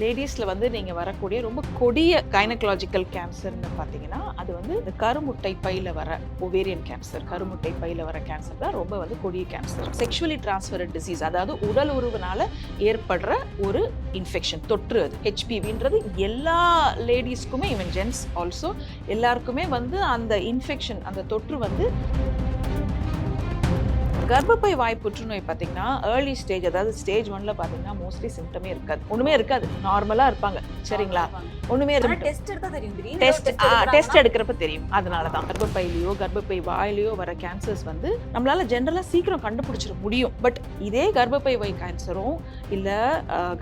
லேடிஸில் வந்து நீங்கள் வரக்கூடிய ரொம்ப கொடிய கைனகாலஜிக்கல் கேன்சர்னு பார்த்தீங்கன்னா அது வந்து இந்த கருமுட்டை பையில் வர ஒவேரியன் கேன்சர் கருமுட்டை பையில் வர கேன்சர் தான் ரொம்ப வந்து கொடிய கேன்சர் செக்ஷுவலி டிரான்ஸ்ஃபரட் டிசீஸ் அதாவது உடல் உறவுனால ஏற்படுற ஒரு இன்ஃபெக்ஷன் தொற்று அது ஹெச்பிவின்றது எல்லா லேடிஸ்க்குமே ஈவன் ஜென்ஸ் ஆல்சோ எல்லாருக்குமே வந்து அந்த இன்ஃபெக்ஷன் அந்த தொற்று வந்து கர்ப்பப்பை வாய் புற்றுநோய் பார்த்தீங்கன்னா ஏர்லி ஸ்டேஜ் அதாவது ஸ்டேஜ் ஒன்ல பார்த்தீங்கன்னா மோஸ்ட்லி சிம்டமே இருக்காது. ஒண்ணுமே இருக்காது. நார்மலாக இருப்பாங்க. சரிங்களா? ஒண்ணுமே டெஸ்ட் எடுத்தா தெரியும். டெஸ்ட் டெஸ்ட் எடுக்கிறப்ப தெரியும். அதனால தான் கர்ப்பப்பையிலையோ கர்ப்பப்பை வாயிலையோ வர கேன்சர்ஸ் வந்து நம்மளால ஜென்ரலாக சீக்கிரம் கண்டுபிடிச்சிட முடியும். பட் இதே கர்ப்பப்பை வாய் கேன்சரும் இல்லை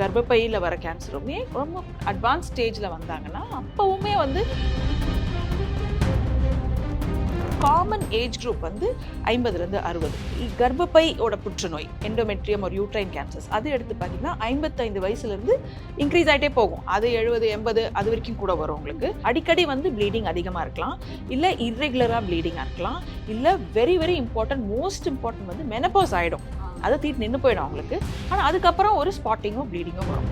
கர்ப்பப்பையில் வர கேன்சருமே ரொம்ப அட்வான்ஸ் ஸ்டேஜில் வந்தாங்கன்னா அப்போவுமே வந்து காமன் ஏஜ் குரூப் வந்து ஐம்பதுலேருந்து அறுபது. கர்ப்பப்பையோட புற்றுநோய் எண்டோமெட்ரியம் ஒரு யூட்ரைன் கேன்சர்ஸ் அது எடுத்து பார்த்தீங்கன்னா ஐம்பத்தைந்து வயசுலேருந்து இன்க்ரீஸ் ஆகிட்டே போகும். அது எழுபது எண்பது அது வரைக்கும் கூட வரும் உங்களுக்கு. அடிக்கடி வந்து ப்ளீடிங் அதிகமாக இருக்கலாம். இல்லை இர்ரெகுலராக ப்ளீடிங்காக இருக்கலாம். இல்லை very very important most important வந்து மெனப்பாஸ் ஆகிடும் அதை தீட்டு நின்று போயிடும் அவங்களுக்கு. ஆனால் அதுக்கப்புறம் ஒரு ஸ்பாட்டிங்கும் ப்ளீடிங்கும் வரும்.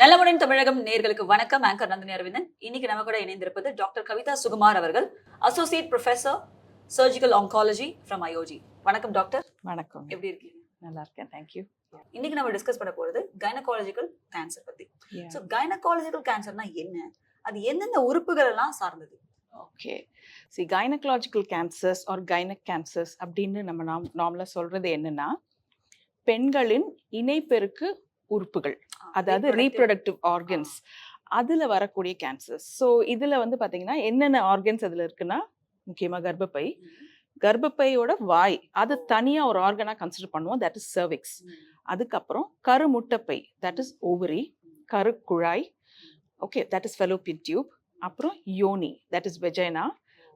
நலமுடன் தமிழகம் நேர்களுக்கு வணக்கம். ஆங்கர் நந்தினி அரவிந்தன். இன்னைக்கு நம்ம கூட இணைந்திருப்பது டாக்டர் கவிதா சுகுமார் அவர்கள் associate professor surgical oncology from IOG வணக்கம் டாக்டர். வணக்கம். எப்படி இருக்கீங்க? நல்லா இருக்கேன். தேங்க்யூ இன்னைக்கு நம்ம டிஸ்கஸ் பண்ண போறது கைனகாலஜிக்கல் கேன்சர் பத்தி. ஸோ கைனகாலஜிக்கல் கேன்சர்னா என்ன? அது எந்தெந்த உறுப்புகள் எல்லாம் சார்ந்தது? Okay C gynaecological cancers are gynaec cancers அப்படின்னு நம்ம நாம் நார்மலாக சொல்கிறது என்னன்னா பெண்களின் இணைப்பெருக்கு உறுப்புகள். அதாவது ரீப்ரொடக்டிவ் ஆர்கன்ஸ் அதில் வரக்கூடிய கேன்சர்ஸ் ஸோ இதில் வந்து பார்த்தீங்கன்னா என்னென்ன ஆர்கன்ஸ் அதில் இருக்குன்னா முக்கியமாக கர்ப்பப்பை. கர்ப்பப்பையோட வாய் அது தனியாக ஒரு ஆர்கனாக கன்சிடர் பண்ணுவோம். தட் இஸ் சர்விக்ஸ் அதுக்கப்புறம் கருமுட்டைப்பை that is ovary கருக்குழாய் okay that is fallopian tube அப்புறம் யோனி தட் இஸ் வெஜைனா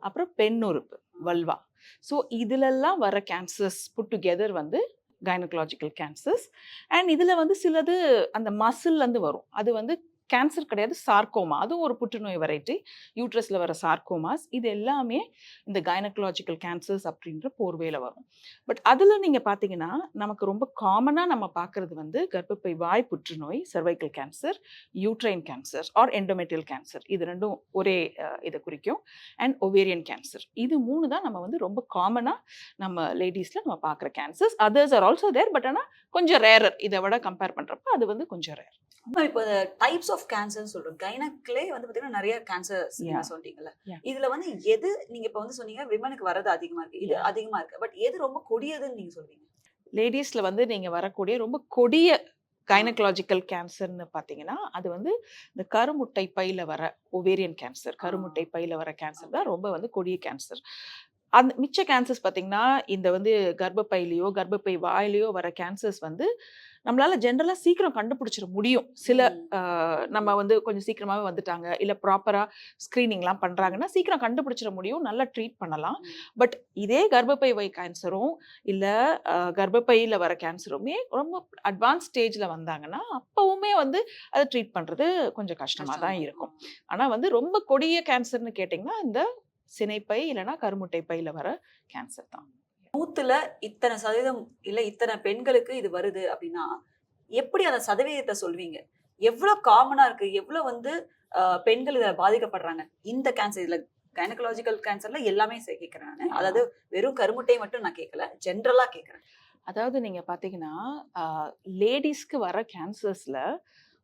அப்புறம் பெண்ணுறுப்பு வல்வா ஸோ இதிலெல்லாம் வர கேன்சர்ஸ் புட் டுகெதர் வந்து கைனகலாஜிக்கல் கேன்சர்ஸ் அண்ட் இதில் வந்து சிலது அந்த மசில்லேருந்து வரும். அது வந்து கேன்சர் கிடையாது சார்க்கோமா அதுவும் ஒரு புற்றுநோய் வெரைட்டி யூட்ரஸில் வர சார்க்கோமாஸ் இது எல்லாமே இந்த கைனக்கலாஜிக்கல் கேன்சர்ஸ் அப்படின்ற போர்வையில் வரும். பட் அதில் நீங்கள் பார்த்தீங்கன்னா நமக்கு ரொம்ப காமனாக நம்ம பார்க்குறது வந்து கர்ப்பப்பை வாய் புற்றுநோய் cervical cancer uterine cancer or endometrial cancer இது ரெண்டும் ஒரே இதை குறிக்கும். அண்ட் ஒவேரியன் கேன்சர் இது மூணு தான் நம்ம வந்து ரொம்ப காமனாக நம்ம லேடிஸில் நம்ம பார்க்குற cancers others are also there but ஆனால் கொஞ்சம் ரேரர் இதை விட கம்பேர் பண்ணுறப்ப அது வந்து கொஞ்சம் ரேர் இப்போ டைப்ஸ் ஆஃப் கேன்சர் சொல்றோம். கைனக்லே வந்து பாத்தீங்கன்னா நிறைய கேன்சர்ஸ். சொல்றீங்கல்ல. இதுல வந்து எது நீங்க இப்ப வந்து சொன்னீங்க விமனுக்கு வரது அதிகமா இருக்கு. இது. அதிகமா இருக்கு. பட் எது ரொம்ப கொடியதுன்னு நீங்க சொல்றீங்க? லேடிஸில் வந்து நீங்கள் வரக்கூடிய ரொம்ப கொடிய கைனகலாஜிக்கல் கேன்சர்னு பார்த்தீங்கன்னா அது வந்து இந்த கருமுட்டை பையில் வர ஒவேரியன் கேன்சர் கருமுட்டை பையில் வர கேன்சர் தான் ரொம்ப வந்து கொடிய கேன்சர் அந்த மிச்ச கேன்சர்ஸ் பார்த்தீங்கன்னா இந்த வந்து கர்ப்பப்பையிலையோ கர்ப்பப்பை வாயிலையோ வர கேன்சர்ஸ் வந்து நம்மளால ஜென்ரலாக சீக்கிரம் கண்டுபிடிச்சிட முடியும். சில நம்ம வந்து கொஞ்சம் சீக்கிரமாகவே வந்துட்டாங்க. இல்லை ப்ராப்பராக ஸ்க்ரீனிங்லாம் பண்ணுறாங்கன்னா சீக்கிரம் கண்டுபிடிச்சிட முடியும். நல்லா ட்ரீட் பண்ணலாம். பட் இதே கர்ப்பப்பை வை கேன்சரும் இல்லை கர்ப்பப்பையில் வர கேன்சருமே ரொம்ப அட்வான்ஸ் ஸ்டேஜில் வந்தாங்கன்னா அப்போவுமே வந்து அதை ட்ரீட் பண்ணுறது கொஞ்சம் கஷ்டமாக தான் இருக்கும். ஆனால் வந்து ரொம்ப கொடிய கேன்சர்னு கேட்டிங்கன்னா இந்த சினைப்பை இல்லைன்னா கருமுட்டை பையில் வர கேன்சர் தான். நூத்துல இத்தனை சதவீதம் இல்ல இத்தனை பெண்களுக்கு இது வருது அப்படின்னா எப்படி அந்த சதவீதத்தை சொல்வீங்க? எவ்வளவு காமனா இருக்கு? எவ்வளவு வந்து பெண்கள் இதுல பாதிக்கப்படுறாங்க? இந்த கேன்சர் இதுல கைனகலாஜிக்கல் கேன்சர்ல எல்லாமே கேக்குறேன் நான். அதாவது வெறும் கருமுட்டை மட்டும் நான் கேட்கல ஜென்ரலா கேக்குறேன். அதாவது நீங்கள் பார்த்தீங்கன்னா லேடிஸ்க்கு வர கேன்சர்ஸில்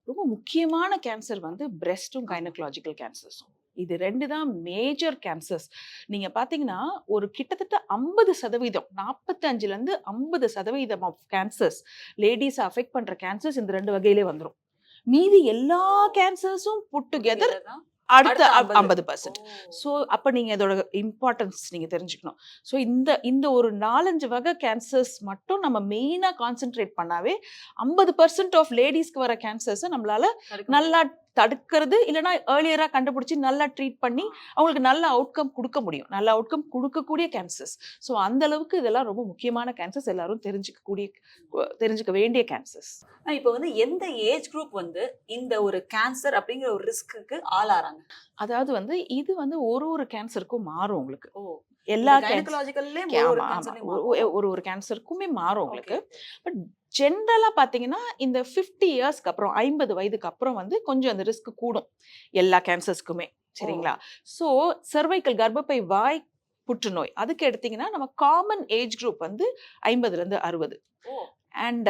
ரொம்ப முக்கியமான கேன்சர் வந்து பிரெஸ்ட்டும் கைனகலாஜிக்கல் கேன்சர்ஸும் இது ரெண்டு தான் மேஜர் கேன்சர்ஸ் நீங்கள் பார்த்தீங்கன்னா ஒரு கிட்டத்தட்ட ஐம்பது சதவீதம் நாற்பத்தஞ்சுலேருந்து ஐம்பது சதவீதம் ஆஃப் கேன்சர்ஸ் லேடிஸை அஃபெக்ட் பண்ணுற கேன்சர்ஸ் இந்த ரெண்டு வகையிலே வந்துடும் மீதி எல்லா கேன்சர்ஸும் புட் டுகெதர் அடுத்த அடுத்த 50. ஐம்பது. பர்சன்ட். ஸோ அப்போ நீங்கள் இதோட இம்பார்ட்டன்ஸ் நீங்கள் தெரிஞ்சுக்கணும். ஸோ இந்த இந்த ஒரு நாலஞ்சு வகை கேன்சர்ஸ் மட்டும் நம்ம மெயினாக கான்சென்ட்ரேட் பண்ணாவே ஐம்பது பர்சன்ட் ஆஃப் லேடிஸ்க்கு வர கேன்சர்ஸை நம்மளால நல்லா தடுக்கிறது இல்லைன்னா ஏர்லியராக கண்டுபிடிச்சி நல்லா ட்ரீட் பண்ணி அவங்களுக்கு நல்ல அவுட்கம் கொடுக்க முடியும். நல்ல அவுட்கம் கொடுக்கக்கூடிய கேன்சர்ஸ் ஸோ அந்த அளவுக்கு இதெல்லாம் ரொம்ப முக்கியமான கேன்சர்ஸ் எல்லாரும் தெரிஞ்சுக்கக்கூடிய தெரிஞ்சுக்க வேண்டிய கேன்சர்ஸ் இப்ப வந்து எந்த ஏஜ் குரூப் வந்து இந்த ஒரு கேன்சர் அப்படிங்கிற ஒரு ரிஸ்க்கு ஆளாறாங்க? அதாவது வந்து இது வந்து ஒரு ஒரு கேன்சருக்கும் மாறும் உங்களுக்கு. ஓ. எல்லா ஒரு ஒரு- கேன்சருக்குமே மாறும் உங்களுக்கு. பட் ஜென்ரலாக பார்த்தீங்கன்னா இந்த ஃபிஃப்டி இயர்ஸ்க்கு அப்புறம் ஐம்பது வயதுக்கு அப்புறம் வந்து கொஞ்சம் அந்த ரிஸ்க் கூடும். எல்லா கேன்சர்ஸ்க்குமே சரிங்களா? ஸோ cervical கர்ப்பப்பை வாய் புற்றுநோய் அதுக்கு எடுத்தீங்கன்னா நம்ம காமன் ஏஜ் குரூப் வந்து ஐம்பதுலேருந்து அறுபது. அண்ட்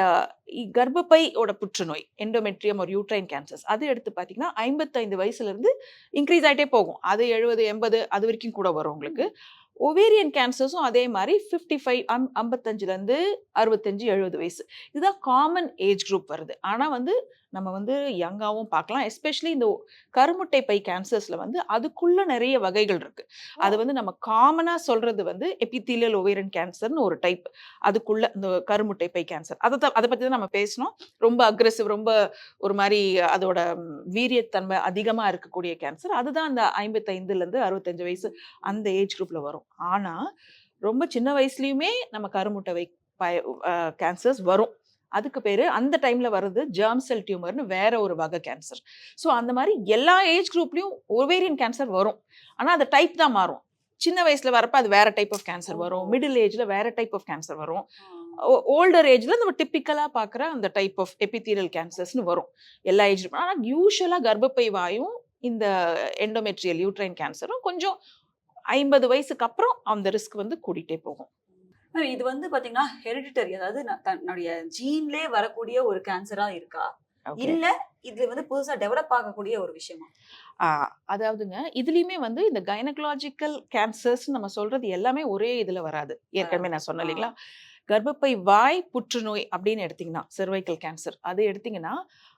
கர்ப்பப்பையோட புற்றுநோய் எண்டோமெட்ரியம் ஒரு யூட்ரைன் கேன்சர்ஸ் அது எடுத்து பார்த்தீங்கன்னா ஐம்பத்தைந்து வயசுலேருந்து இன்க்ரீஸ் ஆகிட்டே போகும். அது எழுபது எண்பது அது வரைக்கும் கூட வரும் உங்களுக்கு. ஒவேரியன் கேன்சர்ஸும் அதே மாதிரி ஃபிஃப்டி ஃபைவ் அம் ஐம்பத்தஞ்சுலேருந்து அறுபத்தஞ்சு எழுபது வயசு. இதுதான் காமன் ஏஜ் குரூப் வருது. ஆனால் வந்து நம்ம வந்து யங்காகவும் பார்க்கலாம். எஸ்பெஷலி இந்த கருமுட்டை பை கேன்சர்ஸில் வந்து அதுக்குள்ள நிறைய வகைகள் இருக்கு. அது வந்து நம்ம காமனாக சொல்றது வந்து எபித்தீலியல் ஓவேரியன் கேன்சர்னு ஒரு டைப் அதுக்குள்ள இந்த கருமுட்டை பை கேன்சர் அதை அதை பற்றி தான் நம்ம பேசினோம். ரொம்ப அக்ரெசிவ் ரொம்ப ஒரு மாதிரி அதோட வீரியத்தன்மை அதிகமாக இருக்கக்கூடிய கேன்சர் அதுதான் அந்த ஐம்பத்தைந்துலேருந்து அறுபத்தஞ்சு வயசு அந்த ஏஜ் குரூப்பில் வரும். ஆனால் ரொம்ப சின்ன வயசுலையுமே நம்ம கருமுட்டை வை கேன்சர்ஸ் வரும். அதுக்கு பேர் அந்த டைமில் வர்றது ஜெர்ம் செல் டியூமர்னு வேற ஒரு வகை கேன்சர் ஸோ அந்த மாதிரி எல்லா ஏஜ் குரூப்லேயும் ஓவேரியன் கேன்சர் வரும். ஆனால் அந்த டைப் தான் மாறும். சின்ன வயசுல வரப்ப அது வேற டைப் ஆஃப் கேன்சர் வரும். மிடில் ஏஜ்ல வேற டைப் ஆஃப் கேன்சர் வரும். ஓல்டர் ஏஜ்ல நம்ம டிப்பிக்கலா பார்க்குற அந்த டைப் ஆஃப் எபித்தீரியல் கேன்சர்ஸ்னு வரும். எல்லா ஏஜ் ஆனால் யூஸ்வலாக கர்ப்பப்பை வாயும் இந்த எண்டோமெட்ரியல் யூட்ரைன் கேன்சரும் கொஞ்சம் ஐம்பது வயசுக்கு அப்புறம் அந்த ரிஸ்க் வந்து கூடிட்டே போகும். இது வந்து பாத்தீங்கன்னா ஹெரிடிட்டரி அதாவது தன்னுடைய ஜீன்லே வரக்கூடிய ஒரு கேன்சரா இருக்கா. இல்ல இது வந்து புதுசா டெவலப் ஆகக்கூடிய ஒரு விஷயமா அதாவதுங்க இதுலயுமே வந்து இந்த கைனகலாஜிக்கல் கேன்சர்ஸ் நம்ம சொல்றது எல்லாமே ஒரே இதுல வராது ஏற்கனவே நான் சொன்னேன். இல்லைங்களா கர்ப்பப்பை வாய் புற்றுநோய் அப்படின்னு எடுத்தீங்கன்னா cervical கேன்சர் அது எடுத்தீங்கன்னா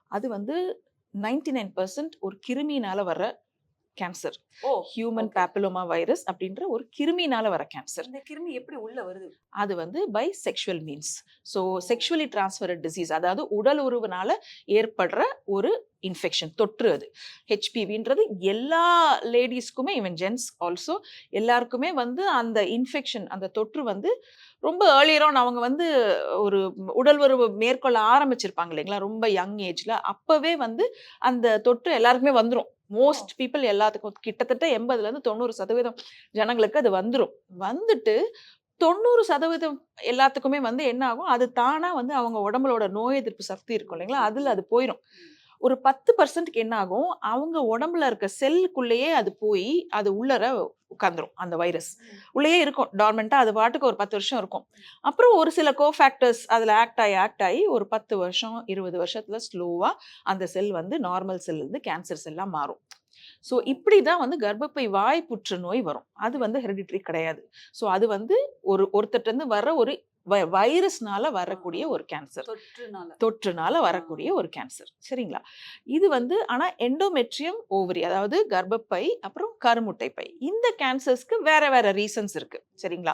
அது வந்து 99% நைன் பர்சன்ட் ஒரு கிருமினால வர கேன்சர் ஓ ஹியூமன். பேப்பிலோமா வைரஸ் அப்படின்ற ஒரு கிருமினால வர கேன்சர் இந்த கிருமி எப்படி உள்ள வருது? அது வந்து by sexual means so sexually transferred disease அதாவது உடல் உறவுனால ஏற்படுற ஒரு இன்ஃபெக்ஷன் தொற்று அது. ஹெச்பிவின்றது எல்லா லேடிஸ்க்குமே ஈவன் ஜென்ஸ் ஆல்சோ எல்லாருக்குமே வந்து அந்த இன்ஃபெக்ஷன் அந்த தொற்று வந்து ரொம்ப ஏர்லியரான் அவங்க வந்து ஒரு உடல் உறவு மேற்கொள்ள ஆரம்பிச்சிருப்பாங்க இல்லைங்களா? ரொம்ப யங் ஏஜ்ல அப்பவே வந்து அந்த தொற்று எல்லாருக்குமே வந்துடும் மோஸ்ட் பீப்புள் எல்லாத்துக்கும் கிட்டத்தட்ட எண்பதுல இருந்து தொண்ணூறு சதவீதம் ஜனங்களுக்கு அது வந்துடும் வந்துட்டு தொண்ணூறு சதவீதம் எல்லாத்துக்குமே வந்து என்ன ஆகும்? அது தானா வந்து அவங்க உடம்புலோட நோய் எதிர்ப்பு சக்தி இருக்கும் இல்லைங்களா? அதுல அது போயிடும் ஒரு பத்து பர்சன்ட்க்கு என்ன ஆகும்? அவங்க உடம்புல இருக்க செல்லுக்குள்ளேயே அது போய் அது உள்ளர உட்காந்துரும் அந்த வைரஸ் உள்ளேயே இருக்கும். டார்மெண்டா அது பாட்டுக்கு ஒரு பத்து வருஷம் இருக்கும். அப்புறம் ஒரு சில கோஃபேக்டர்ஸ் அதில் ஆக்ட் ஆகி ஆக்ட் ஆகி ஒரு பத்து வருஷம் இருபது வருஷத்துல ஸ்லோவா அந்த செல் வந்து நார்மல் செல் இருந்து கேன்சர் செல்லா மாறும். ஸோ இப்படி தான் வந்து கர்ப்பப்பை வாய் புற்றுநோய் வரும். அது வந்து ஹெரிடிட்ரி கிடையாது. ஸோ அது வந்து ஒரு ஒருத்தர்ட்ட இருந்து வர ஒரு வைரஸ்னால வரக்கூடிய ஒரு கேன்சர். தொற்றுனால. வரக்கூடிய ஒரு கேன்சர். சரிங்களா? இது வந்து ஆனா எண்டோமெட்ரியம் ஓவரி அதாவது கர்ப்பப்பை அப்புறம் கருமுட்டை பை. இந்த கேன்சர்ஸ்க்கு வேற வேற ரீசன்ஸ் இருக்கு. சரிங்களா?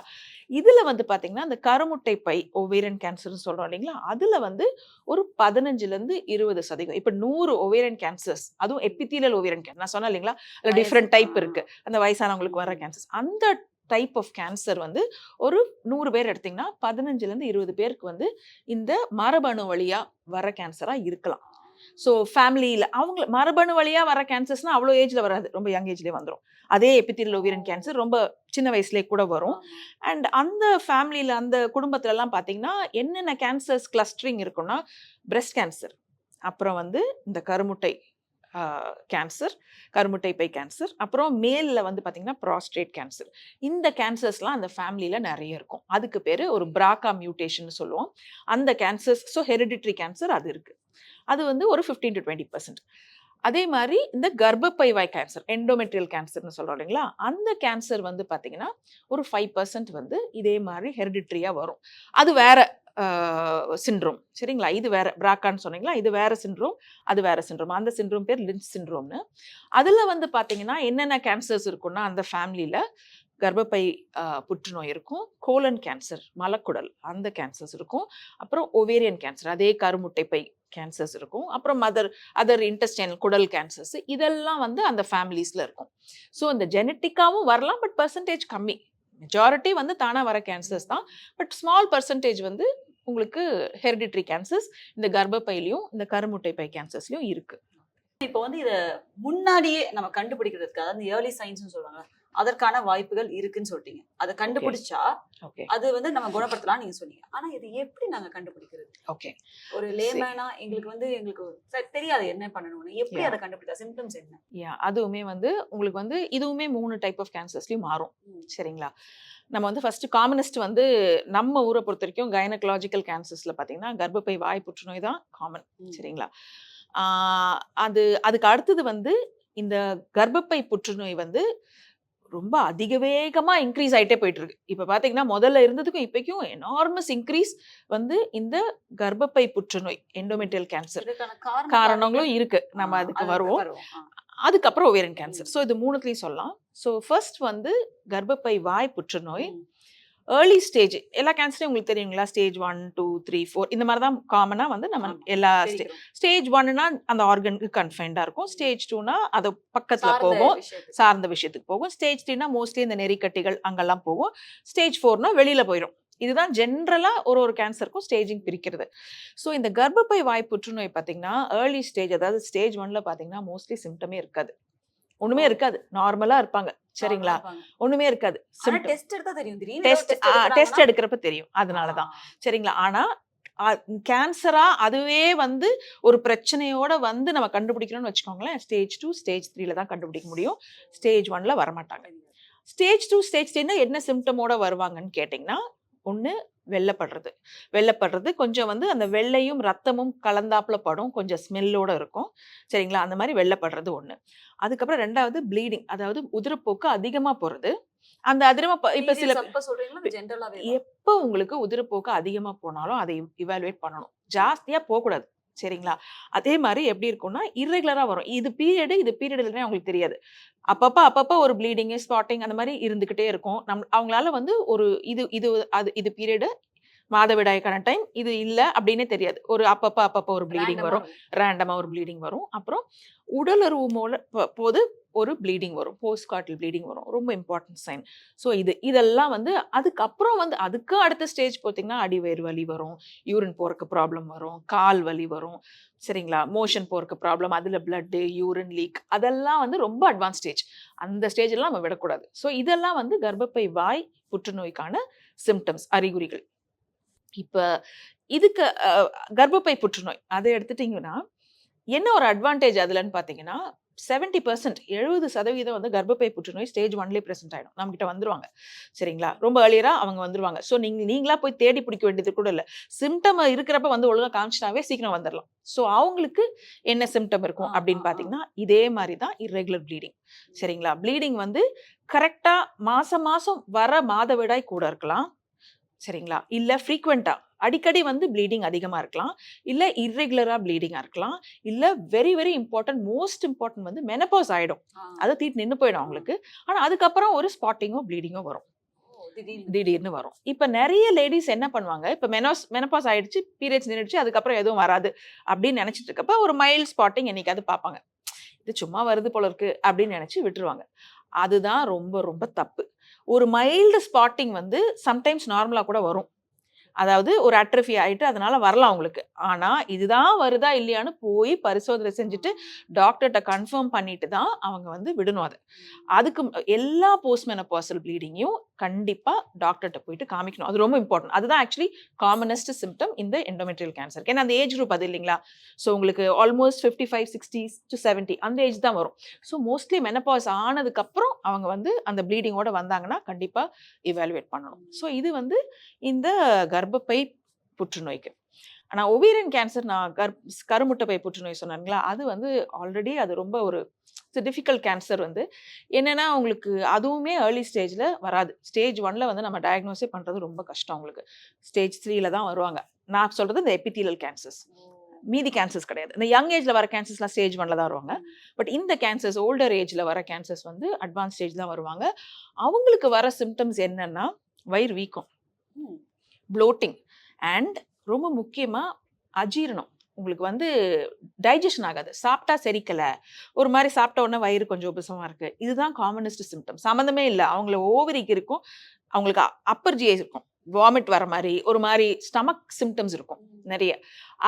இதுல வந்து பாத்தீங்கன்னா அந்த கருமுட்டை பை ஓவேரியன் கேன்சர்னு சொல்றோம் இல்லைங்களா? அதுல வந்து ஒரு பதினஞ்சுல இருந்து இருபது சதவீதம். இப்ப நூறு ஓவேரியன் கேன்சர்ஸ் அதுவும் எபித்தீலியல் ஓவேரியன் கேன்சர் நான் சொன்னேன் இல்லைங்களா? அதுல டிஃப்ரெண்ட் டைப். இருக்கு. அந்த வயசானவங்களுக்கு வர கேன்சர்ஸ். அந்த டைப் ஆஃப் கேன்சர் வந்து ஒரு நூறு பேர் எடுத்திங்கன்னா பதினஞ்சுலேருந்து இருபது பேருக்கு வந்து இந்த மரபணு வழியாக வர கேன்சராக இருக்கலாம். ஸோ ஃபேமிலியில் அவங்க மரபணு வழியாக வர கேன்சர்ஸ்னால் அவ்வளோ ஏஜில் வராது. ரொம்ப யங் ஏஜ்லேயே வந்துடும் அதே எபித்திரியல் ஓவியன் கேன்சர் ரொம்ப சின்ன வயசுலேயே கூட வரும். அண்ட் அந்த ஃபேமிலியில் அந்த குடும்பத்துலலாம் பார்த்தீங்கன்னா என்னென்ன கேன்சர்ஸ் கிளஸ்டரிங் இருக்குன்னா breast கேன்சர் அப்புறம் வந்து இந்த கருமுட்டை கேன்சர் கருமுட்டை பை கேன்சர் அப்புறம் மேலில் வந்து பார்த்தீங்கன்னா ப்ராஸ்ட்ரேட் கேன்சர். இந்த கேன்சர்ஸ்லாம் அந்த ஃபேமிலியில் நிறைய இருக்கும். அதுக்கு பேர் ஒரு பிராக்கா மியூட்டேஷன் சொல்லுவோம். அந்த கேன்சர்ஸ் ஸோ ஹெரிடிட்ரி கேன்சர் அது இருக்குது அது வந்து ஒரு ஃபிஃப்டீன் டு டுவெண்ட்டி பர்சன்ட் அதே மாதிரி இந்த கர்ப்பப்பைவாய் கேன்சர் எண்டோமெட்ரியல் கேன்சர்னு சொல்கிறோம் இல்லைங்களா? அந்த கேன்சர் வந்து பார்த்தீங்கன்னா ஒரு ஃபைவ் பர்சன்ட் வந்து இதே மாதிரி ஹெரிடிட்ரியாக வரும். அது வேற சிண்ட்ரோம் சரிங்களா? இது வேற பிராக்கான்னு சொன்னீங்களா? இது வேற சிண்ட்ரோம் அது வேற சிண்ட்ரோம் அந்த சிண்ட்ரோம் பேர் லிஞ்ச் சிண்ட்ரோம்னு அதில் வந்து பார்த்தீங்கன்னா என்னென்ன கேன்சர்ஸ் இருக்குன்னா அந்த ஃபேமிலியில் கர்ப்பப்பை புற்றுநோய் இருக்கும். கோலன் கேன்சர் மலக்குடல் அந்த கேன்சர்ஸ் இருக்கும். அப்புறம் ஒவேரியன் கேன்சர் அதே கருமுட்டை பை கேன்சர்ஸ் இருக்கும். அப்புறம் மதர் அதர் இன்டெஸ்டைனல் குடல் கேன்சர்ஸ் இதெல்லாம் வந்து அந்த ஃபேமிலிஸில் இருக்கும். ஸோ இந்த ஜெனட்டிக்காகவும் வரலாம் பட் பர்சன்டேஜ் கம்மி. மெஜாரிட்டி வந்து தானாக வர கேன்சர்ஸ் தான். பட் ஸ்மால் பர்சன்டேஜ் வந்து உங்களுக்கு ஹெரிடிட்ரி கேன்சர்ஸ் இந்த கர்ப்பப்பையிலையும் இந்த கருமுட்டை பை கேன்சர்ஸ்லையும் இருக்கு. இப்போ வந்து இத முன்னாடியே நம்ம கண்டுபிடிக்கிறதுக்கு அதாவது ஏர்லி சயின்ஸ்னு சொல்றாங்க அதற்கான வாய்ப்புகள் இருக்குன்னு சொல்லிட்டீங்க. அதை கண்டுபிடிச்சா அது வந்து நம்ம குணப்படுத்தலாம் நீங்க சொன்னீங்க. ஆனா இது எப்படி நாங்க கண்டுபிடிக்கிறது? ஓகே ஒரு லேமேனா எங்களுக்கு வந்து எங்களுக்கு தெரியாது என்ன பண்ணணும்னு. எப்படி. அதை கண்டுபிடிச்சா சிம்டம்ஸ் என்ன? யா அதுவுமே வந்து உங்களுக்கு வந்து இதுவுமே மூணு டைப் ஆஃப் கேன்சர்ஸ்லயும் மாறும். சரிங்களா? நம்ம வந்து ஃபர்ஸ்ட் காமனஸ்ட் வந்து நம்ம ஊரை பொறுத்த வரைக்கும் கைனகலாஜிக்கல் கேன்சர்ஸ்ல பாத்தீங்கன்னா கர்ப்பப்பை வாய் புற்றுநோய் தான் காமன். சரிங்களா? அது அதுக்கு அடுத்தது வந்து இந்த கர்ப்பப்பை புற்றுநோய் வந்து ரொம்ப அதிக வேகமா இன்க்ரீஸ் ஆயிட்டே போயிட்டு இருக்கு. இப்ப பாத்தீங்கன்னா முதல்ல இருந்ததுக்கும் இப்பைக்கும் எனார்மஸ் இன்க்ரீஸ் வந்து இந்த கர்ப்பப்பை புற்றுநோய் எண்டோமெட்ரியல் கேன்சர் காரணங்களும் இருக்கு. நம்ம அதுக்கு வருவோம். அதுக்கப்புறம் ஓவேரியன் கேன்சர். ஸோ இது மூணுத்துலையும் சொல்லலாம். ஸோ ஃபர்ஸ்ட் வந்து கர்ப்பப்பை வாய் புற்றுநோய். ஏர்லி ஸ்டேஜ் எல்லா கேன்சரையும் உங்களுக்கு தெரியுங்களா? Stage one two three four இந்த மாதிரி தான் காமனாக வந்து நம்ம எல்லா தெரியும். ஸ்டேஜ் ஒன்னுனா அந்த ஆர்கனுக்கு கன்ஃபைன்டாக இருக்கும். ஸ்டேஜ் டூனா அது பக்கத்தில் போகும். சார்ந்த விஷயத்துக்கு போகும். ஸ்டேஜ் த்ரீனா மோஸ்ட்லி இந்த நெறிக்கட்டிகள் அங்கெல்லாம் போகும். ஸ்டேஜ் ஃபோர்னா வெளியில போயிடும் இதுதான் ஜென்ரலா ஒரு ஒரு கேன்சருக்கும் ஸ்டேஜிங் பிரிக்கிறது. ஸோ இந்த கர்ப்பப்பை வாய் புற்றுநோய் பார்த்தீங்கன்னா ஏர்லி ஸ்டேஜ் அதாவது ஸ்டேஜ் ஒன்ல பார்த்தீங்கன்னா மோஸ்ட்லி சிம்டமே இருக்காது. ஒண்ணுமே. இருக்காது. நார்மலா இருப்பாங்க. சரிங்களா. ஒண்ணுமே இருக்காது. டெஸ்ட் எடுத்தா தெரியும். டெஸ்ட் டெஸ்ட் எடுக்கிறப்ப தெரியும். அதனால தான். ஆ. சரிங்களா? ஆனா கேன்சரா அதுவே வந்து ஒரு பிரச்சனையோட வந்து நம்ம கண்டுபிடிக்கணும்னு வச்சுக்கோங்களேன். ஸ்டேஜ் டூ ஸ்டேஜ் த்ரீல தான் கண்டுபிடிக்க முடியும். ஸ்டேஜ் ஒன்ல வரமாட்டாங்க. ஸ்டேஜ் டூ ஸ்டேஜ் த்ரீனா என்ன சிம்டமோட வருவாங்கன்னு கேட்டிங்கன்னா ஒன்று வெள்ளைப்படுறது. வெள்ளைப்படுறது கொஞ்சம் வந்து அந்த வெள்ளையும் ரத்தமும் கலந்தாப்புல படும். கொஞ்சம் ஸ்மெல்லோட இருக்கும். சரிங்களா? அந்த மாதிரி வெள்ளைப்படுறது ஒன்று அதுக்கப்புறம் ரெண்டாவது ப்ளீடிங். அதாவது உதிரப்போக்கு அதிகமாக போகிறது அந்த அதிகமாக இப்போ சில எப்போ உங்களுக்கு உதிரப்போக்கு அதிகமாக போனாலும் அதை இவாலுவேட் பண்ணணும். ஜாஸ்தியாக போகக்கூடாது. சரிங்களா? அதே மாதிரி எப்படி இருக்கும்னா இர்ரெகுலராக வரும். இது பீரியடு இது பீரியட் இல்லைன்னா அவங்களுக்கு தெரியாது. அப்பப்போ அப்பப்போ ஒரு ப்ளீடிங்கு ஸ்பாட்டிங் அந்த மாதிரி இருந்துக்கிட்டே இருக்கும். நம் அவங்களால வந்து ஒரு இது இது அது இது பீரியடு மாதவிடாய்க்கான டைம் இது இல்லை அப்படின்னே தெரியாது. ஒரு அப்பப்போ அப்பப்போ ஒரு ப்ளீடிங் வரும். ரேண்டமாக ஒரு ப்ளீடிங் வரும். அப்புறம் உடலுறவு மூல போது ஒரு ப்ளீடிங் வரும். போஸ்ட் காட்டில் ப்ளீடிங் வரும். ரொம்ப இம்பார்ட்டன்ட் சைன் ஸோ இது இதெல்லாம் வந்து அதுக்கப்புறம் வந்து அதுக்கு அடுத்த ஸ்டேஜ் பார்த்தீங்கன்னா அடிவயிறு வலி வரும். யூரின் போகிறக்கு ப்ராப்ளம் வரும். கால் வலி வரும். சரிங்களா? மோஷன் போகிறக்கு ப்ராப்ளம் அதில் பிளட்டு யூரின் லீக் அதெல்லாம் வந்து ரொம்ப அட்வான்ஸ் ஸ்டேஜ் அந்த ஸ்டேஜெல்லாம் நம்ம விடக்கூடாது. ஸோ இதெல்லாம் வந்து கர்ப்பப்பை வாய் புற்றுநோய்க்கான சிம்டம்ஸ் அறிகுறிகள். இப்போ இதுக்கு கர்ப்பப்பை புற்றுநோய் அதை எடுத்துட்டிங்கன்னா என்ன ஒரு அட்வான்டேஜ் அதுலன்னு பார்த்தீங்கன்னா செவன்ட்டி பர்சன்ட் எழுபது சதவீதம் வந்து கர்ப்பப்பை புற்றுநோய் ஸ்டேஜ் ஒன்லேயே ப்ரெசென்ட் ஆகிடும் நம்மகிட்ட வந்துருவாங்க. சரிங்களா? ரொம்ப ஏர்லியராக அவங்க வந்துருவாங்க. ஸோ நீங்கள் நீங்களா போய் தேடி பிடிக்க வேண்டியது கூட இல்லை. சிம்டம் இருக்கிறப்ப வந்து ஒழுங்காக காமிச்சிட்டாவே சீக்கிரம் வந்துடலாம் ஸோ அவங்களுக்கு என்ன சிம்டம் இருக்கும் அப்படின்னு. பார்த்தீங்கன்னா இதே மாதிரி தான் இர்ரெகுலர் ப்ளீடிங் சரிங்களா? ப்ளீடிங் வந்து கரெக்டாக மாதம் மாதம் வர மாதவிடாய் கூட இருக்கலாம். சரிங்களா? இல்லை ஃப்ரீக்வெண்ட்டாக அடிக்கடி வந்து ப்ளீடிங் அதிகமாக இருக்கலாம். இல்லை இர்ரெகுலராக ப்ளீடிங்காக இருக்கலாம். இல்லை very very important most important வந்து மெனப்பாஸ் ஆகிடும் அதை தீட்டு நின்று போயிடும் அவங்களுக்கு. ஆனால் அதுக்கப்புறம் ஒரு ஸ்பாட்டிங்கோ ப்ளீடிங்கோ வரும். திடீர்னு. வரும். இப்போ நிறைய லேடிஸ் என்ன பண்ணுவாங்க? இப்போ மெனோஸ் மெனப்பாஸ் ஆயிடுச்சு பீரியட்ஸ் நின்றுச்சு அதுக்கப்புறம் எதுவும் வராது அப்படின்னு நினைச்சிட்டு இருக்கப்ப ஒரு மைல்ட் ஸ்பாட்டிங் என்னைக்காவது பார்ப்பாங்க. இது சும்மா வருது போல இருக்கு அப்படின்னு நினைச்சு விட்டுருவாங்க. அதுதான் ரொம்ப ரொம்ப தப்பு. ஒரு மைல்டு ஸ்பாட்டிங் வந்து சம்டைம்ஸ் நார்மலாக கூட வரும். அதாவது ஒரு அட்ரஃபி ஆயிட்டு அதனால வரலாம் உங்களுக்கு. ஆனா இதுதான் வருதா இல்லையான்னு போய் பரிசோதனை செஞ்சுட்டு டாக்டர்கிட்ட கன்ஃபார்ம் பண்ணிட்டு தான் அவங்க வந்து விடணும் அதை. அதுக்கு எல்லா போஸ்ட் மெனப்பாசல் ப்ளீடிங்கையும் கண்டிப்பாக டாக்டர்கிட்ட போயிட்டு காமிக்கணும். அது ரொம்ப இம்பார்ட்டன்ட் அதுதான் ஆக்சுவலி காமனஸ்ட் சிம்டம் இந்த எண்டோமெட்ரியல் கேன்சர் ஏன்னா அந்த ஏஜ் குரூப் அது இல்லைங்களா? ஸோ உங்களுக்கு almost fifty five sixty to seventy அந்த ஏஜ் தான் வரும். ஸோ மோஸ்ட்லி மெனப்பாஸ் ஆனதுக்கப்புறம் அவங்க வந்து அந்த ப்ளீடிங்கோட வந்தாங்கன்னா கண்டிப்பாக இவாலுவேட் பண்ணணும். ஸோ இது வந்து இந்த கர்ப்பப்பை புற்றுநோய்க்கு. ஆனால் ஒவேரியன் கேன்சர் நான் கர் கருமுட்டைப்பை புற்றுநோய் சொன்னாங்களா அது வந்து ஆல்ரெடி அது ரொம்ப ஒரு டிஃபிகல்ட் கேன்சர் வந்து என்னன்னா உங்களுக்கு அதுவுமே ஏர்லி ஸ்டேஜில் வராது. ஸ்டேஜ் ஒன்ல வந்து நம்ம டயக்னோஸே பண்ணுறது ரொம்ப கஷ்டம் உங்களுக்கு ஸ்டேஜ் த்ரீல தான் வருவாங்க. நான் சொல்றது இந்த எபித்தீலியல் கேன்சர்ஸ் மீதி கேன்சர்ஸ் கிடையாது. இந்த யங் ஏஜ்ல வர கேன்சர்ஸ்லாம் ஸ்டேஜ் ஒன்ல தான் வருவாங்க. பட் இந்த கேன்சர்ஸ் ஓல்டர் ஏஜ்ல வர கேன்சர்ஸ் வந்து அட்வான்ஸ் ஸ்டேஜ் தான் வருவாங்க. அவங்களுக்கு வர சிம்டம்ஸ் என்னன்னா வயிறு வீக்கம் ப்ளோட்டிங் அண்ட் ரொம்ப முக்கியமா அஜீரணம். உங்களுக்கு வந்து டைஜஷன் ஆகாது. சாப்பிட்டா செரிக்கலை. ஒரு மாதிரி சாப்பிட்ட உடனே வயிறு கொஞ்சம் உபசமாக இருக்குது இதுதான் காமனிஸ்ட் சிம்டம் சம்மந்தமே இல்லை. அவங்கள ஓவரிக்கு இருக்கும். அவங்களுக்கு அப்பர் ஜிஐ இருக்கும். வாமிட் வர மாதிரி ஒரு மாதிரி ஸ்டமக் சிம்டம்ஸ் இருக்கும் நிறைய.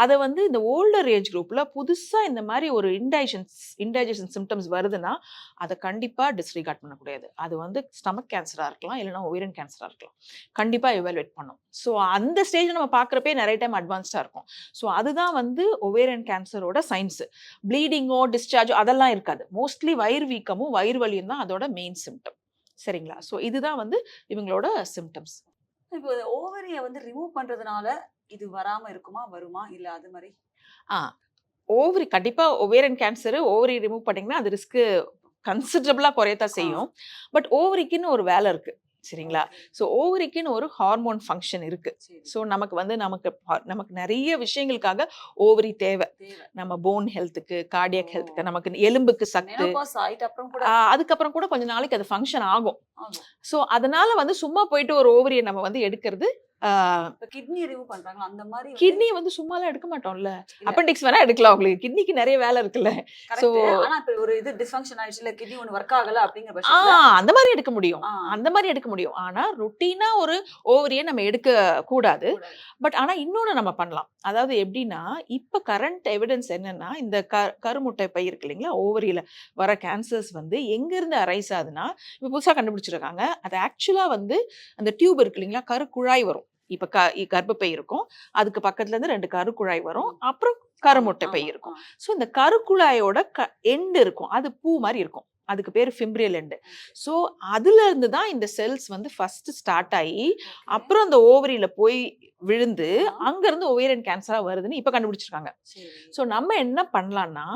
அதை வந்து இந்த ஓல்டர் ஏஜ் குரூப்பில் புதுசாக இந்த மாதிரி ஒரு இன்டைஜன்ஸ் இன்டைஜஷன் சிம்டம்ஸ் வருதுன்னா அதை கண்டிப்பாக டிஸ்ரிகார்ட் பண்ணக்கூடாது. அது வந்து ஸ்டமக் கேன்சராக இருக்கலாம் இல்லைன்னா ஒவிரன் கேன்சராக இருக்கலாம். கண்டிப்பாக எவாலுவேட் பண்ணும். ஸோ அந்த ஸ்டேஜில் நம்ம பார்க்குறப்பே நிறைய டைம் அட்வான்ஸ்டாக இருக்கும். ஸோ அதுதான் வந்து ஒவேரியன் கேன்சரோட சயின்ஸு ப்ளீடிங்கோ டிஸ்சார்ஜோ அதெல்லாம் இருக்காது. மோஸ்ட்லி வயிறு வீக்கமும் வயிறு வலியும் தான் அதோட மெயின் சிம்டம் சரிங்களா? ஸோ இதுதான் வந்து இவங்களோட சிம்டம்ஸ் இப்போ ஓவரிய வந்து ரிமூவ் பண்றதுனால இது வராம இருக்குமா வருமா? இல்ல அது மாதிரி? ஓவரி கண்டிப்பா ஒவேரியன் கேன்சர் ஓவரி ரிமூவ் பண்ணீங்கன்னா அது ரிஸ்க் கன்சிடரபிளா குறையத்தான் செய்யும். பட் ஓவரிக்குன்னு ஒரு வேலை இருக்கு. சரிங்களா? ஸோ ஓவரிக்குன்னு ஒரு ஹார்மோன் ஃபங்க்ஷன் இருக்கு. ஸோ நமக்கு வந்து நமக்கு நமக்கு நிறைய விஷயங்களுக்காக ஓவரி தேவை. நம்ம போன் ஹெல்த்துக்கு கார்டியக். ஹெல்த்துக்கு நமக்கு எலும்புக்கு ஆஹ் அதுக்கப்புறம் கூட கொஞ்ச நாளைக்கு அது ஃபங்க்ஷன் ஆகும். ஸோ அதனால வந்து சும்மா போயிட்டு ஒரு ஓவரியை நம்ம வந்து எடுக்கிறது கிட்னி ரிமூவ் பண்றாங்க அந்த மாதிரி கிட்னி வந்து சும்மாலாம் எடுக்க மாட்டோம்ல. அப்பெண்டிக்ஸ் வேணா எடுக்கலாம் உங்களுக்கு. கிட்னிக்கு நிறைய வேலை இருக்குல்ல. So- ஆனா ஒரு இது டிஸ்ஃபங்க்ஷன் ஆயிடுச்சு இல்ல கிட்னி ஒண்ணு ஒர்க் ஆகல அப்படிங்கிற பட்சத்துல அந்த மாதிரி எடுக்க முடியும். அந்த மாதிரி எடுக்க முடியும். ஆனா ரொட்டீனா ஒரு ஓவரியை நம்ம எடுக்க கூடாது. பட் ஆனா இன்னொன்னு நம்ம பண்ணலாம். அதாவது எப்படின்னா இப்ப கரண்ட் எவிடன்ஸ் என்னன்னா இந்த கருமுட்டை பை இருக்கு இல்லைங்களா? ஓவரியில வர கேன்சர்ஸ் வந்து எங்க இருந்து அரைஸ் ஆகுதுன்னா இப்ப புதுசா கண்டுபிடிச்சிருக்காங்க. அது ஆக்சுவலா வந்து அந்த டியூப் இருக்கு இல்லைங்களா? கருக்குழாய் வரும். இப்ப க இ- கர்ப்பப்பை இருக்கும். அதுக்கு பக்கத்துல இருந்து ரெண்டு கருக்குழாய் வரும். அப்புறம் கருமுட்டை பை இருக்கும். ஸோ இந்த கருக்குழாயோட க எண்டு இருக்கும். அது பூ மாதிரி இருக்கும். அதுக்கு பேர் ஃபிம்ப்ரியல் எண்டு ஸோ அதுல இருந்து தான் இந்த செல்ஸ் வந்து ஃபர்ஸ்ட் ஸ்டார்ட் ஆகி அப்புறம் அந்த ஓவரியில போய் விழுந்து ஆ. அங்க இருந்து ஓவேரியன் கேன்சரா வருதுன்னு இப்ப கண்டுபிடிச்சிருக்காங்க. சரி. ஸோ நம்ம என்ன பண்ணலாம்னா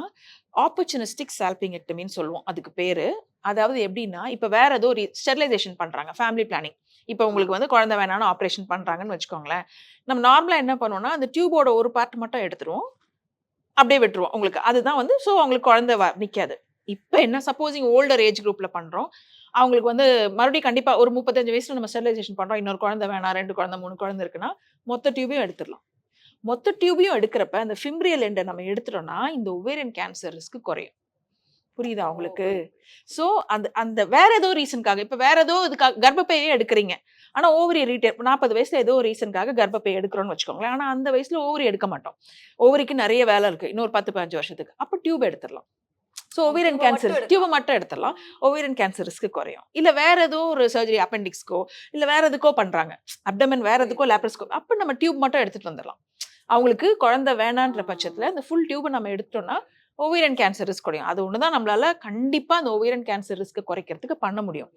ஆப்பர்ச்சுனிஸ்டிக் சால்பிங்கெக்டமின்னு சொல்லுவோம். அதுக்கு பேரு. அதாவது எப்படின்னா இப்ப வேற ஏதோ ஒரு ஸ்டெரிலைசேஷன் பண்றாங்க ஃபேமிலி பிளானிங் இப்போ உங்களுக்கு வந்து குழந்தை வேணாலும் ஆப்ரேஷன் பண்ணுறாங்கன்னு வச்சுக்கோங்களேன். நம்ம நார்மலாக என்ன பண்ணுவோம்னா அந்த டியூபோட ஒரு பார்ட் மட்டும் எடுத்துருவோம். அப்படியே விட்டுருவோம் உங்களுக்கு அதுதான் வந்து ஸோ அவங்களுக்கு குழந்தை வ- நிற்காது இப்போ என்ன சப்போஸிங் ஓல்டர் ஏஜ் குரூப்பில் பண்ணுறோம் அவங்களுக்கு வந்து மறுபடியும் கண்டிப்பாக ஒரு முப்பத்தஞ்சு வயசில் நம்ம ஸ்டெரிலைசேஷன் பண்ணுறோம் இன்னொரு குழந்தை வேணாம் ரெண்டு குழந்தை மூணு குழந்தை இருக்குன்னா மொத்த டியூபையும் எடுத்துடலாம். மொத்த டியூபையும் எடுக்கிறப்ப அந்த ஃபிம்ரியல் எண்டை நம்ம எடுத்துட்டோம்னா இந்த ஒவேரியன் கேன்சர் ரிஸ்க் குறையும். புரியுதா உங்களுக்கு? ஸோ அந்த அந்த வேற ஏதோ ரீசனுக்காக இப்போ வேற ஏதோ இதுக்காக கர்ப்பப்பையே எடுக்கிறீங்க. ஆனா ஓவரி ரீட்டேர் நாற்பது வயசுல ஏதோ ஒரு ரீசனுக்காக கர்ப்பப்பை எடுக்கிறோம்னு வச்சுக்கோங்களேன். ஆனா அந்த வயசுல ஓவரி எடுக்க மாட்டோம். ஓவரிக்கு நிறைய வேலை இருக்கு. இன்னொரு பத்து பதினஞ்சு வருஷத்துக்கு. அப்போ டியூப் எடுத்துடலாம். So ovarian cancer. டியூபை மட்டும் எடுத்துடலாம். ஓவேரியன் கேன்சர் ரிஸ்க் குறையும். இல்ல வேற ஏதோ ஒரு சர்ஜரி அப்பெண்டிக்ஸ்க்கோ இல்ல வேற எதுக்கோ பண்றாங்க. அப்டமன் வேற எதுக்கோ லேப்ரோஸ்கோப் அப்ப நம்ம டியூப் மட்டும் எடுத்துட்டு வந்துடலாம். அவங்களுக்கு குழந்தை வேணான்ற பட்சத்துல இந்த ஃபுல் டியூபை நம்ம எடுத்துட்டோம்னா ஓவேரியன் கேன்சர் ரிஸ்க் குறையும். அது ஒண்ணுதான் நம்மளால கண்டிப்பா அந்த ஓவேரியன் கேன்சர் ரிஸ்க் குறைக்கிறதுக்கு பண்ண முடியும்.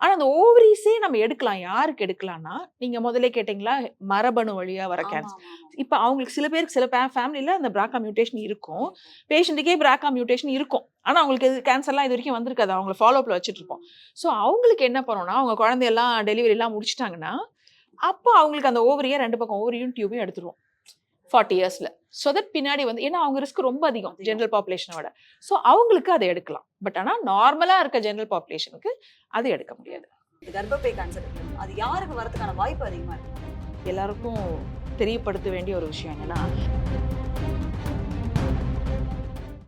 ஆனா அந்த ஓவரிஸே நம்ம எடுக்கலாம். யாருக்கு எடுக்கலாம்னா நீங்க முதல்ல கேட்டீங்களா? மரபணு வழியா வர கேன்சர். இப்ப அவங்களுக்கு சில பேருக்கு சில ஃபேமிலியில அந்த பிராக்கா மியூட்டேஷன் இருக்கும். பேஷண்ட்டுக்கே பிராக்கா மியூட்டேஷன் இருக்கும். ஆனா அவங்களுக்கு இது கேன்சர்லாம் இது வரைக்கும் வந்திருக்காது. அவங்கள ஃபாலோ அப்ல வச்சுட்டு இருப்போம். ஸோ அவங்களுக்கு என்ன பண்ணணும்னா அவங்க குழந்தையெல்லாம் டெலிவரி எல்லாம் முடிச்சிட்டாங்கன்னா அப்போ அவங்களுக்கு அந்த ஓவரியை ரெண்டு பக்கம் ஓவரியும் டியூபையும் எடுத்துருவோம். ஃபார்ட்டி இயர்ஸ்ல ஸோ தட் பின்னாடி வந்து ஏன்னா அவங்க ரிஸ்க் ரொம்ப அதிகம். ஜென்ரல் பாப்புலேஷனோட ஸோ அவங்களுக்கு அதை எடுக்கலாம். பட் ஆனா நார்மலா இருக்க ஜென்ரல் பாப்புலேஷனுக்கு அது எடுக்க முடியாது. இந்த கர்ப்பப்பை கேன்சர் அது யாருக்கு வரதுக்கான வாய்ப்பு அதிகமா இருக்கு? எல்லாருக்கும் தெரியப்படுத்த வேண்டிய ஒரு விஷயம் என்னன்னா